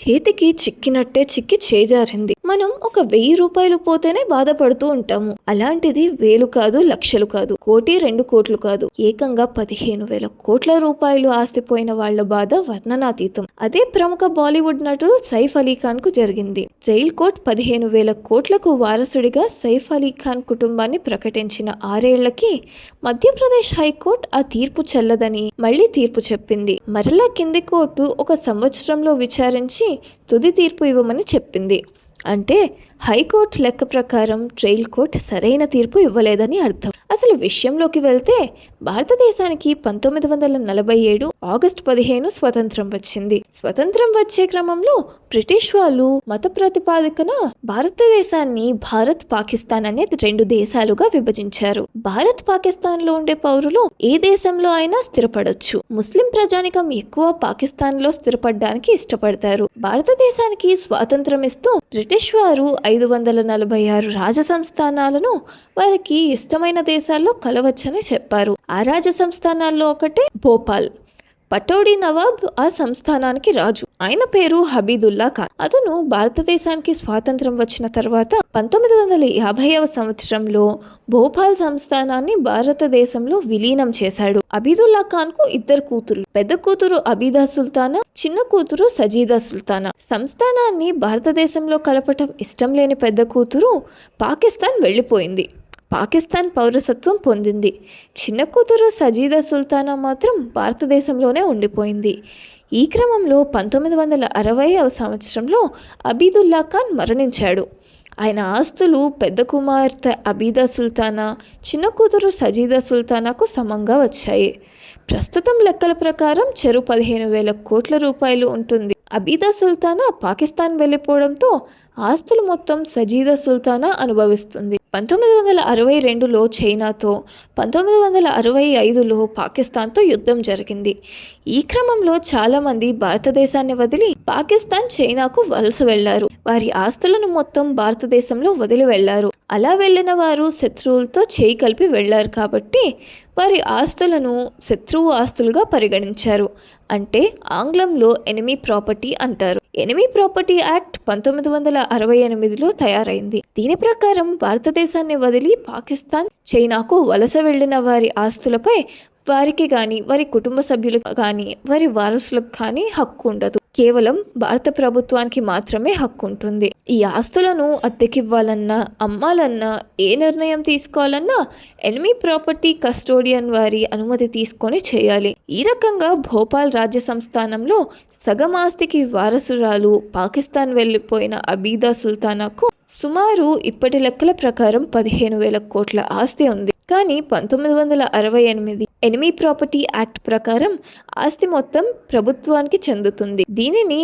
చేతికి చిక్కినట్టే చిక్కి చేజారింది. మనం ఒక వెయ్యి రూపాయలు పోతేనే బాధపడుతూ ఉంటాము. అలాంటిది వేలు కాదు లక్షలు కాదు కోటి రెండు కోట్లు కాదు. ఏకంగా పదిహేను వేల కోట్ల రూపాయలు ఆస్తిపోయిన వాళ్ళ బాధ వర్ణనాతీతం. అదే ప్రముఖ బాలీవుడ్ నటుడు సైఫ్ అలీ ఖాన్కు జరిగింది. జైల్ కోర్ట్ పదిహేను వేల కోట్లకు వారసుడిగా సైఫ్ అలీ ఖాన్ కుటుంబాన్ని ప్రకటించిన ఆరేళ్ళకి మధ్యప్రదేశ్ హైకోర్టు ఆ తీర్పు చెల్లదని మళ్ళీ తీర్పు చెప్పింది. మరలా కింది కోర్టు ఒక సంవత్సరంలో విచారించి తుది తీర్పు ఇవ్వమని చెప్పింది. అంటే హైకోర్టు లెక్క ప్రకారం ట్రయల్ కోర్ట్ సరైన తీర్పు ఇవ్వలేదని అర్థం. అసలు విషయంలోకి వెళ్తే భారతదేశానికి పంతొమ్మిది వందల నలభై ఏడు ఆగస్టు పదిహేను స్వతంత్రం వచ్చింది. స్వతంత్రం వచ్చే క్రమంలో బ్రిటిష్ వాళ్ళు మత ప్రతిపాదికన భారతదేశాన్ని భారత్ పాకిస్తాన్ అనే రెండు దేశాలుగా విభజించారు. భారత్ పాకిస్తాన్లో ఉండే పౌరులు ఏ దేశంలో అయినా స్థిరపడొచ్చు. ముస్లిం ప్రజానికం ఎక్కువ పాకిస్తాన్లో స్థిరపడడానికి ఇష్టపడతారు. భారతదేశానికి స్వాతంత్రం ఇస్తూ బ్రిటిష్ వారు ఐదు వందల నలభై ఆరు రాజ సంస్థానాలను వారికి ఇష్టమైన దేశాల్లో కలవచ్చని చెప్పారు. ఆ రాజ సంస్థానాల్లో ఒకటే భోపాల్. పటోడి నవాబ్ ఆ సంస్థానానికి రాజు. ఆయన పేరు హబీదుల్లా ఖాన్. అతను భారతదేశానికి స్వాతంత్రం వచ్చిన తర్వాత పంతొమ్మిది వందల యాభైవ సంవత్సరంలో భోపాల్ సంస్థానాన్ని భారతదేశంలో విలీనం చేశాడు. అబీదుల్లా ఖాన్కు ఇద్దరు కూతురు పెద్ద కూతురు అబీదా సుల్తానా చిన్న కూతురు సజీదా సుల్తానా. సంస్థానాన్ని భారతదేశంలో కలపటం ఇష్టం లేని పెద్ద కూతురు పాకిస్తాన్ వెళ్ళిపోయింది. పాకిస్తాన్ పౌరసత్వం పొందింది. చిన్న కూతురు సజీదా సుల్తానా మాత్రం భారతదేశంలోనే ఉండిపోయింది. ఈ క్రమంలో పంతొమ్మిది వందల అరవైవ సంవత్సరంలో అబీదుల్లా ఖాన్ మరణించాడు. ఆయన ఆస్తులు పెద్ద కుమార్తె అబీదా సుల్తానా చిన్న కూతురు సజీదా సుల్తానాకు సమంగా వచ్చాయి. ప్రస్తుతం లెక్కల ప్రకారం చెరు పదిహేను వేల కోట్ల రూపాయలు ఉంటుంది. అబీదా సుల్తానా పాకిస్తాన్ వెళ్ళిపోవడంతో ఆస్తులు మొత్తం సజీదా సుల్తానా అనుభవిస్తుంది. పంతొమ్మిది వందల అరవై రెండులో చైనాతో పంతొమ్మిది వందల అరవై ఐదులో పాకిస్తాన్తో యుద్ధం జరిగింది. ఈ క్రమంలో చాలామంది భారతదేశాన్ని వదిలి పాకిస్తాన్ చైనాకు వలస వెళ్ళారు. వారి ఆస్తులను మొత్తం భారతదేశంలో వదిలి వెళ్ళారు. అలా వెళ్ళిన వారు శత్రువులతో చేయి కలిపి వెళ్ళారు కాబట్టి వారి ఆస్తులను శత్రువు ఆస్తులుగా పరిగణించారు. అంటే ఆంగ్లంలో ఎనిమీ ప్రాపర్టీ అంటారు. ఎనిమీ ప్రాపర్టీ యాక్ట్ పంతొమ్మిది వందల అరవై ఎనిమిదిలో తయారైంది. దీని ప్రకారం భారతదేశాన్ని వదిలి పాకిస్తాన్ చైనాకు వలస వెళ్ళిన వారి ఆస్తులపై వారికి కానీ వారి కుటుంబ సభ్యులకు కానీ వారి వారసులకు కానీ హక్కు ఉండదు. కేవలం భారత ప్రభుత్వానికి మాత్రమే హక్కు ఉంటుంది. ఈ ఆస్తులను అద్దెకివ్వాలన్నా అమ్మాలన్నా ఏ నిర్ణయం తీసుకోవాలన్నా ఎనిమీ ప్రాపర్టీ కస్టోడియన్ వారి అనుమతి తీసుకొని చేయాలి. ఈ రకంగా భోపాల్ రాజ్య సంస్థానంలో సగం ఆస్తికి వారసురాలు పాకిస్తాన్ వెళ్ళిపోయిన అబీదా సుల్తానాకు సుమారు ఇప్పటి లెక్కల ప్రకారం పదిహేను వేల కోట్ల ఆస్తి ఉంది. కానీ పంతొమ్మిది వందల అరవై ఎనిమిది ఎనిమీ ప్రాపర్టీ యాక్ట్ ప్రకారం ఆస్తి మొత్తం ప్రభుత్వానికి చెందుతుంది. దీనిని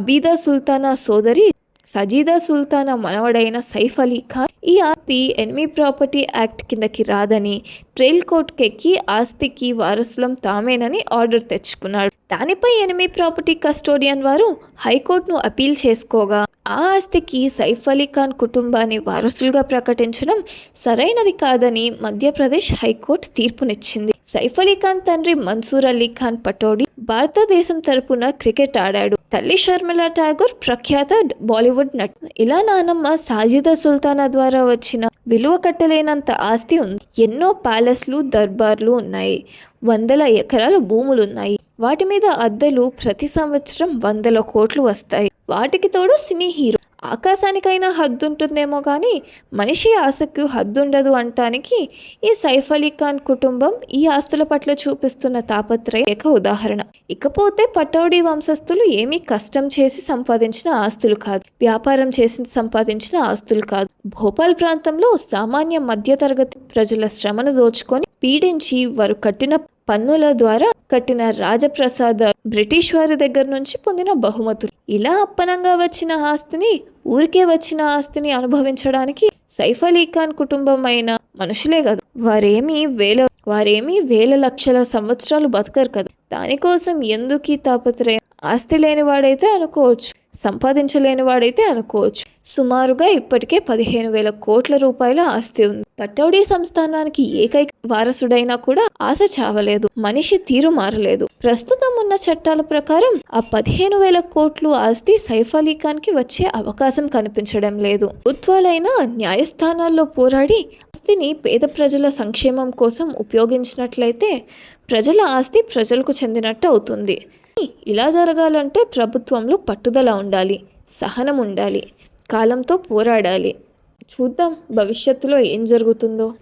అబీదా సుల్తానా సోదరి సజీదా సుల్తానా మనవడైన సైఫ్ అలీ ఖాన్ ఈ ఆస్తి ఎనిమీ ప్రాపర్టీ యాక్ట్ కిందకి రాదని ట్రైల్ కోర్టుకెక్కి ఆస్తికి వారసులం తామేనని ఆర్డర్ తెచ్చుకున్నాడు. దానిపై ఎనిమీ ప్రాపర్టీ కస్టోడియన్ వారు హైకోర్టును అపీల్ చేసుకోగా. ఆ ఆస్తికి సైఫ్ అలీ ఖాన్ కుటుంబాన్ని వారసులుగా ప్రకటించడం సరైనది కాదని మధ్యప్రదేశ్ హైకోర్టు తీర్పునిచ్చింది. సైఫ్ అలీ ఖాన్ తండ్రి మన్సూర్ అలీ ఖాన్ పటోడి భారతదేశం తరపున క్రికెట్ ఆడాడు. తల్లి షర్మిల ఠాగూర్ ప్రఖ్యాత బాలీవుడ్ నట్. ఇలా నానమ్మ సాజిదా సుల్తానా ద్వారా వచ్చిన విలువ కట్టలేనంత ఆస్తి ఉంది. ఎన్నో ప్యాలెస్లు దర్బార్లు ఉన్నాయి. వందల ఎకరాల భూములు ఉన్నాయి వాటి మీద అద్దెలు ప్రతి సంవత్సరం వందల కోట్లు వస్తాయి. వాటికి తోడు సినీ హీరో. ఆకాశానికైనా హద్దుంటుందేమో కానీ మనిషి ఆశకు హద్దుండదు అనటానికి ఈ సైఫ్ అలీ ఖాన్ కుటుంబం ఈ ఆస్తుల పట్ల చూపిస్తున్న తాపత్రయ ఉదాహరణ. ఇకపోతే పటౌడీ వంశస్థులు ఏమీ కష్టం చేసి సంపాదించిన ఆస్తులు కాదు. వ్యాపారం చేసి సంపాదించిన ఆస్తులు కాదు. భోపాల్ ప్రాంతంలో సామాన్య మధ్యతరగతి ప్రజల శ్రమను దోచుకొని పీడించి వారు కట్టిన పన్నుల ద్వారా కట్టిన రాజప్రసాద బ్రిటిష్ వారి దగ్గర నుంచి పొందిన బహుమతులు. ఇలా అప్పనంగా వచ్చిన ఆస్తిని ఊరికే వచ్చిన ఆస్తిని అనుభవించడానికి సైఫ్ అలీ ఖాన్ కుటుంబం అయిన మనుషులే కదా. వారేమీ వేల వారేమీ వేల లక్షల సంవత్సరాలు బతకరు కదా. దానికోసం ఎందుకు ఈ తాపత్రయం? ఆస్తి లేనివాడైతే అనుకోవచ్చు. సంపాదించలేని వాడైతే అనుకోవచ్చు. సుమారుగా ఇప్పటికే పదిహేను వేల కోట్ల రూపాయల ఆస్తి ఉంది. పట్టౌడీ సంస్థానానికి ఏకైక వారసుడైనా కూడా ఆశ చావలేదు. మనిషి తీరు మారలేదు. ప్రస్తుతం ఉన్న చట్టాల ప్రకారం ఆ పదిహేను వేల కోట్లు ఆస్తి సైఫ్ అలీ ఖాన్కి వచ్చే అవకాశం కనిపించడం లేదు. ప్రభుత్వాలైనా న్యాయస్థానాల్లో పోరాడి ఆస్తిని పేద ప్రజల సంక్షేమం కోసం ఉపయోగించినట్లయితే ప్రజల ఆస్తి ప్రజలకు చెందినట్టు అవుతుంది. ఇలా జరగాలంటే ప్రభుత్వంలో పట్టుదల ఉండాలి సహనం ఉండాలి. కాలంతో పోరాడాలి. చూద్దాం భవిష్యత్తులో ఏం జరుగుతుందో.